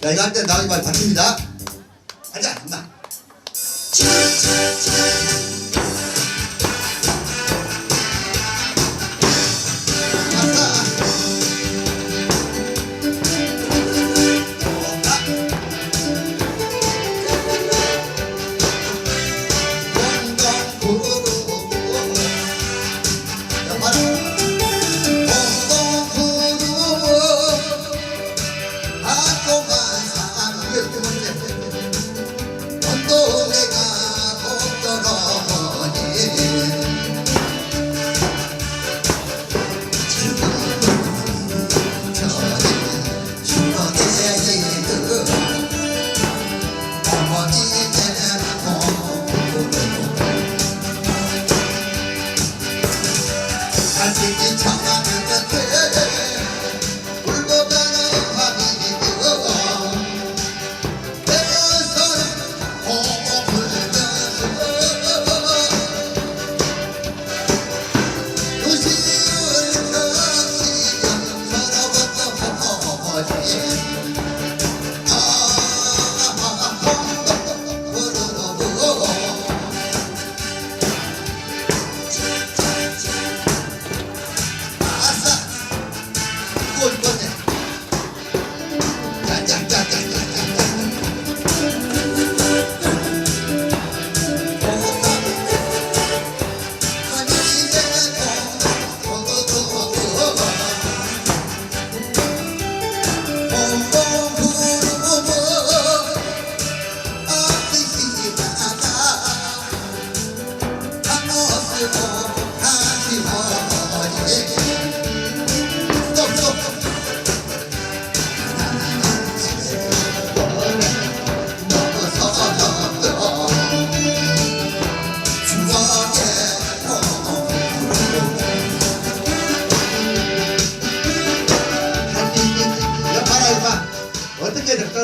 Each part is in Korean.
자 이거 할 때 나오지 말고 잡힙니다. 가자 엄마. 아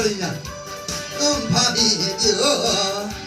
떨어지냐? 음밥이여 대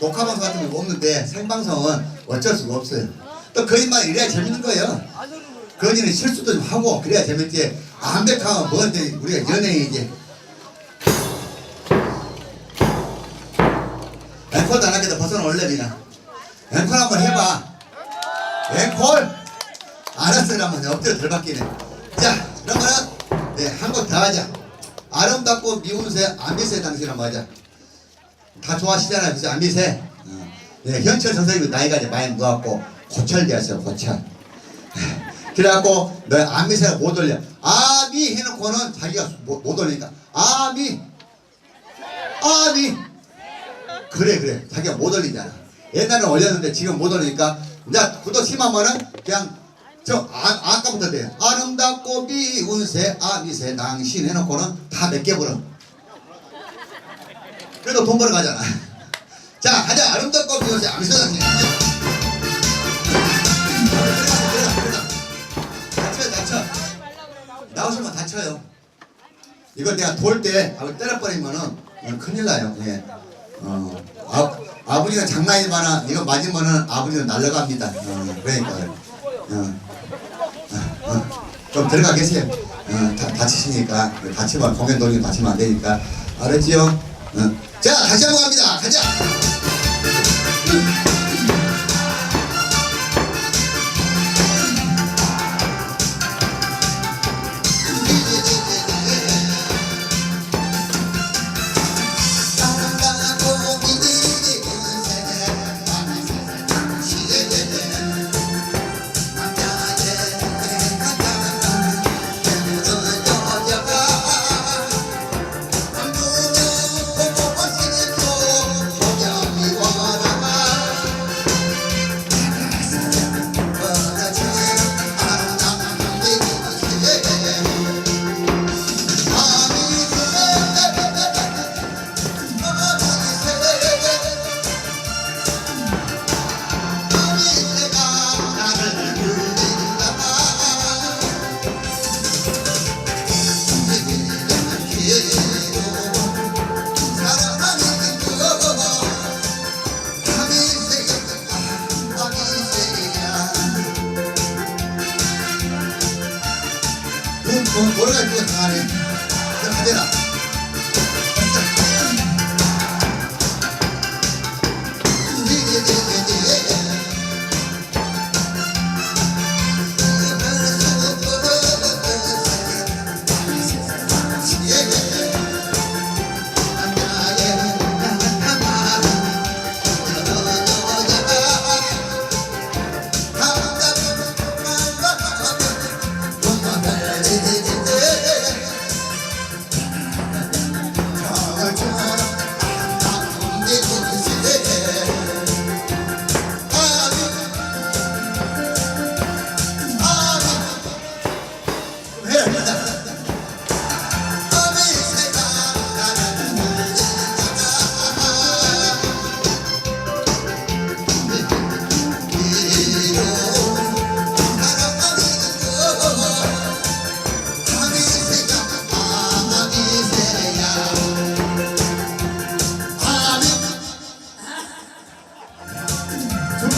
녹화방송 같은 거 없는데 생방송은 어쩔 수가 없어요. 또 거짓말 이래야 재밌는 거예요. 거짓은 실수도 좀 하고 그래야 재밌지. 완벽하면 뭐한테 우리가 연예인이지 앵콜도 안 하겠다. 벗어나올래 그냥 앵콜 한번 해봐. 앵콜! 알았어 그러면 엎드려 덜 바뀌네. 자 그러면은 네 한 곡 더 하자. 아름답고 미운새 안미새 당신 한번 하자 다 좋아하시잖아요. 그죠? 안미새 어. 네 현철 선생님이 나이가 이제 많이 먹었고 고철되었어요 고철. 그래갖고 너 안미새를 못 올려. 아미 해놓고는 자기가 못, 못 올리니까. 아미. 아미. 그래 그래. 자기가 못 올리잖아. 옛날에 올렸는데 지금 못 올리니까 이제 구독 10만원은 그냥 저 아, 아까부터 돼. 아름답고 미운 새 아미새 당신 해놓고는 다 몇개 벌어 그래도 돈 벌어 가잖아 자 가자 아름답고 미운 새 아미새 당신 다쳐 나오시면 다쳐요 이거 내가 돌 때 아버지 때려버리면은 어, 큰일 나요. 예. 어, 아, 아버지가 장난이 많아. 이거 맞으면은 아버지는 날라갑니다. 어, 그러니까요. 어, 어, 어. 좀 들어가 계세요. 어, 다, 다치시니까. 다치면, 공연 돌리면 다치면 안 되니까. 알았지요? 어. 자, 다시 한번 갑니다. 가자!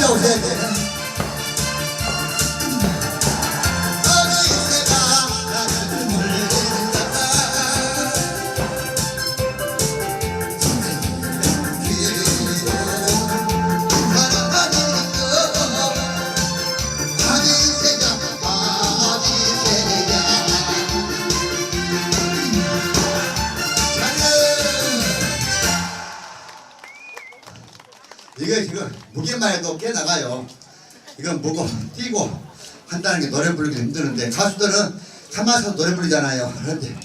준비하고 있 이건 무고 뛰고 한다는 게 노래 부르기 힘드는데 가수들은 가만히 서 노래 부르잖아요. 그런데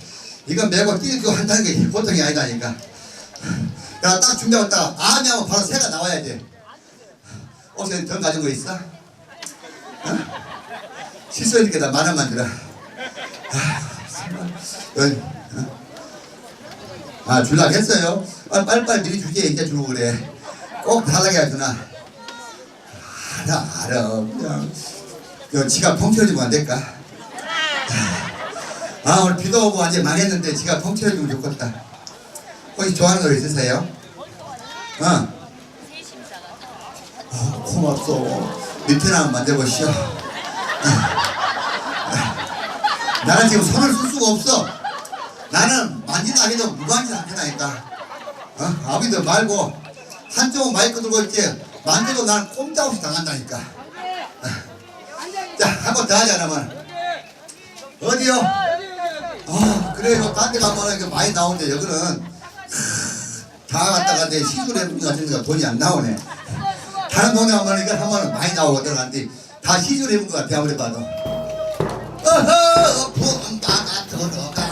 이건 메고 뛰고 한다는 게 보통이 아니다니까. 야, 딱 준비하고 딱 아니 하면 바로 새가 나와야 돼. 혹시 돈거 있어? 어? 실수하니까 나만 원만 들어. 아? 아, 줄라 했어요? 아, 빨리빨리 미리 주지, 이제 주고 그래. 꼭 달라게 하구나. 알아, 알아. 그냥, 그 지갑 통째해주면 안 될까? 아, 오늘 비도 오고 완전 망했는데 지갑 통째해주면 좋겠다. 혹시 좋아하는 노래 있으세요? 어? 어, 고맙소. 밑에나 한번 만져보시오. 나는 지금 손을 쓸 수가 없어. 나는 만진다 해도 무관지 상태라니까. 어? 아비도 말고 한쪽은 마이크 들고 있지 만져도 나는 꼼짝없이 당한다니까. 어. 자, 한 번 더 하자, 그러면. 어디요? 아, 그래요. 딴 데 가면 이게 많이 나오는데 여기는 다 갔다가 내 시술 해본 것 같은 거 돈이 안 나오네. 다른 동네 가면 이거 하면 많이 나오거든. 근데 다 시술 해 본 것 같아, 아무리 봐도. 어허, 봄바가 들어간다.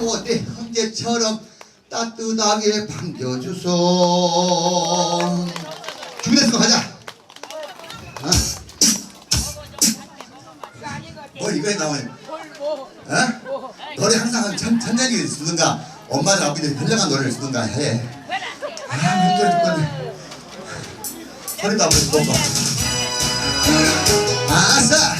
내 형제처럼 따뜻하게 반겨주소 준비됐으면 가자 어? 뭐 이거에 나오네 어? 노래 항상 천, 천년이 쓰든가 엄마들 아버지들 현명한 노래를 쓰든가 해 아, 힘들어 죽겠네 허리도 아프고. 아싸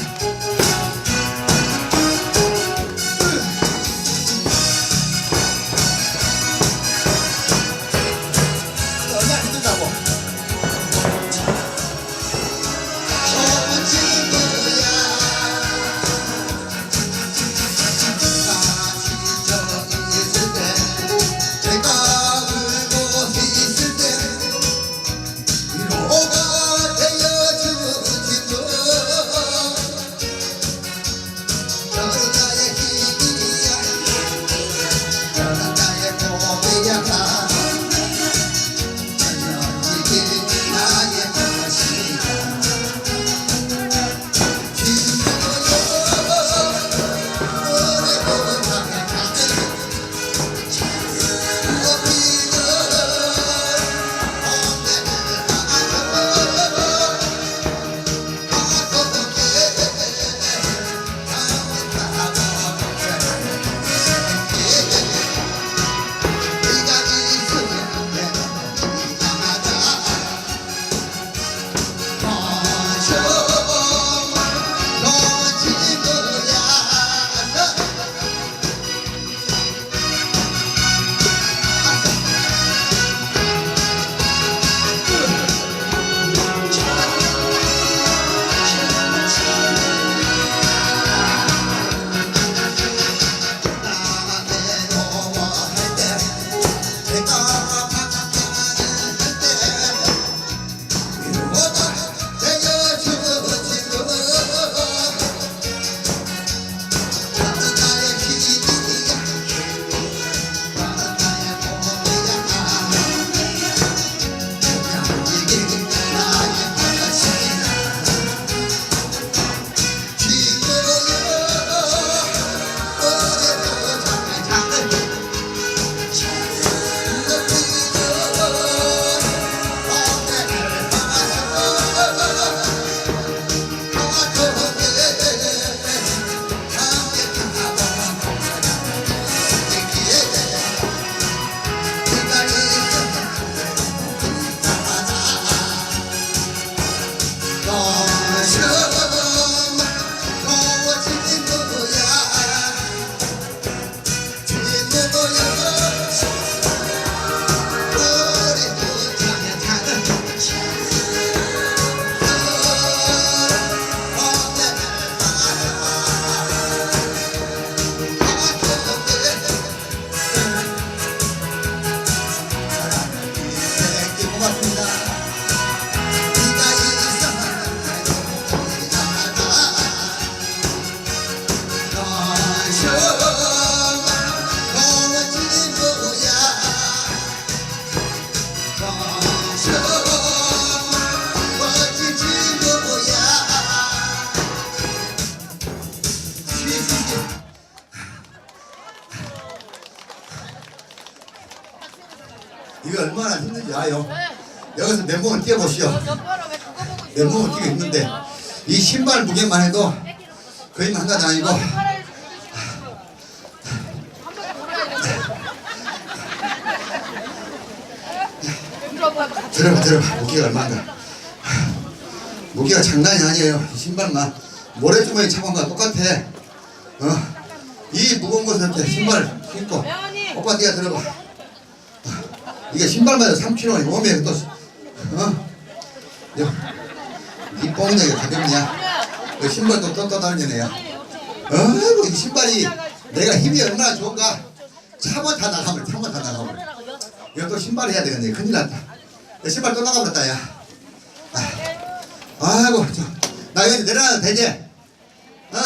이게 얼마나 힘든지 아요. 여기서 내 몸을 뛰어보시오. 내 몸을 뛰고 있는데 이 신발 무게만 해도 거의 한 가지 아니고. 들어봐. 들어봐 무게가 얼마인가 무게가 장난이 아니에요 이 신발만 모래주머니 차고 가 똑같아 어? 이 무거운 것한테 신발 신고. 오빠 네가 들어봐 어, 이게 신발마다 3kg 몸에 또 어? 여, 이 뽕냥이 가볍냐 그 신발도 또 떠다니네요. 어이구 이 신발이 내가 힘이 얼마나 좋은가. 차만 다 나가면 차만 다 나가면. 이거 또 신발 해야 되겠네. 큰일 났다. 내 신발 또 나가버렸다 야 아, 아이고 저, 나 여기 내려놔도 되지? 어?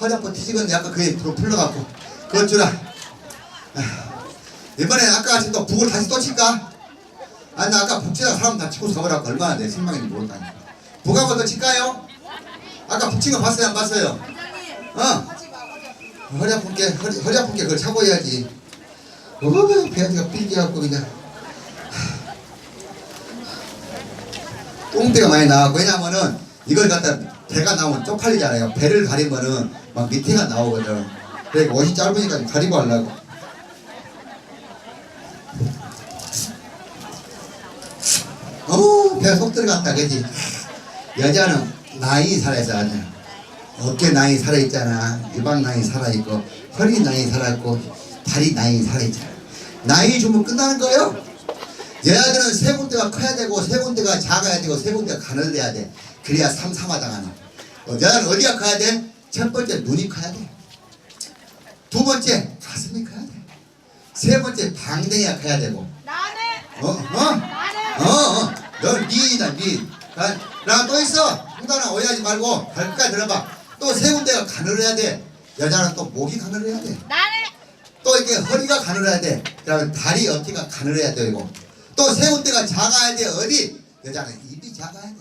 허리 한번 뒤지겠네. 아까 그게 불- 풀러갖고. 그것 주라. 아, 이번에 아까 같이 또 북을 다시 또 칠까? 아니 나 아까 북 치다가 사람 다 치고 가버렸고 얼마나 내 실망인지 모른다니까 북 한번 더 칠까요? 아까 북친 거 봤어요 안 봤어요? 어? 허리 아픈 게 허리, 허리 아픈 게 그걸 차고 해야지 어머 배가 삐져갖고 그냥 똥배가 많이 나왔고 왜냐면은 이걸 갖다 배가 나오면 쪽팔리잖아요 배를 가리면은 막 밑에가 나오거든 그러니까 옷이 짧으니까 좀 가리고 하려고 어머 배가 속 들어갔다 그지 여자는 나이 하냐 어깨 나이 살아있잖아 유방 나이 살아있고 허리 나이 살아있고 다리 나이 살아있잖아 나이 주면 끝나는 거예요 여자들은 세 군데가 커야 되고 세 군데가 작아야 되고 세 군데가 가늘어야 돼 그래야 삼삼하다가는 어, 여자는 어디가 커야 돼? 첫 번째 눈이 커야 돼두 번째 가슴이 커야 돼세 번째 방댕이가 커야 되고 나네. 어? 어? 어, 어. 넌 미인이다, 미인. 나또 있어. 홍단아, 오해하지 말고, 발끝까지 들어봐. 또 세 군데가 가늘어야 돼. 여자는 또 목이 가늘어야 돼. 나네. 또 이렇게 허리가 가늘어야 돼. 그 다음에 다리 어깨가 가늘어야 되고. 또 세 군데가 작아야 돼. 어디? 여자는 입이 작아야 돼.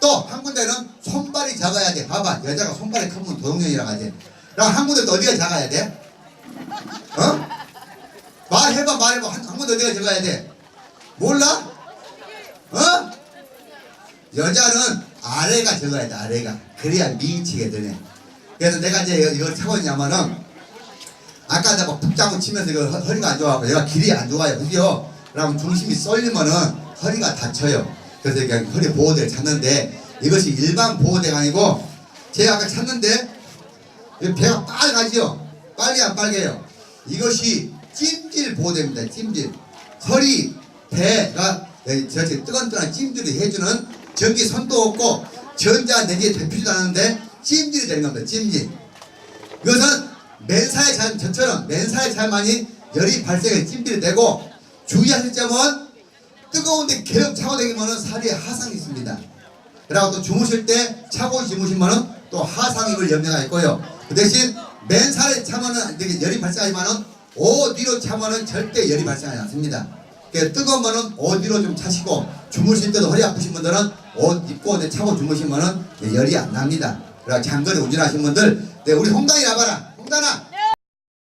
또 한 군데는 손발이 작아야 돼. 봐봐. 여자가 손발이 크면 도용년이라고 하지. 그럼 한 군데 또 어디가 작아야 돼? 어? 말해봐, 말해봐. 한, 한 군데 어디가 작아야 돼? 몰라? 어? 여자는 아래가 적어야 돼 아래가. 그래야 미인치게 되네. 그래서 내가 이제 이걸- 차고 있냐면은 아까 내가 북장구 치면서 이거 허- 허리가 안 좋아하고 얘가 길이 안 좋아요. 그죠? 그러면 중심이 쏠리면은 허리가 다쳐요. 그래서 이렇게 허리 보호대를 찾는데 이것이 일반 보호대가 아니고 제가 아까 찾는데 이 배가 빨가지요. 빨개 안 빨개요. 이것이 찜질 보호대입니다 찜질. 허리 배가 네, 저렇게 뜨끈뜨끈한 찜질을 해주는 전기 선도 없고 전자 내기에 대표지도 않는데 찜질이 되는 겁니다 찜질 이것은 맨살에 잘 저처럼 맨살에 잘만이 열이 발생해 찜질이 되고 주의하실 점은 뜨거운데 계속 차고 다니면은 살이 하상이 있습니다 그리고 또 주무실 때 차고 주무시면은 또 하상 입을 염려가 있고요. 그 대신 맨살에 차면은 열이 발생하지만은 옷 위로 차면은 절대 열이 발생하지 않습니다. 그러니까 뜨거운 거는 옷 위로 좀 차시고 주무실 때도 허리 아프신 분들은 옷 입고 이제 차고 주무시면은 열이 안 납니다. 그리고 장거리 운전하신 분들, 네, 우리 홍단이 나봐라. 홍단아,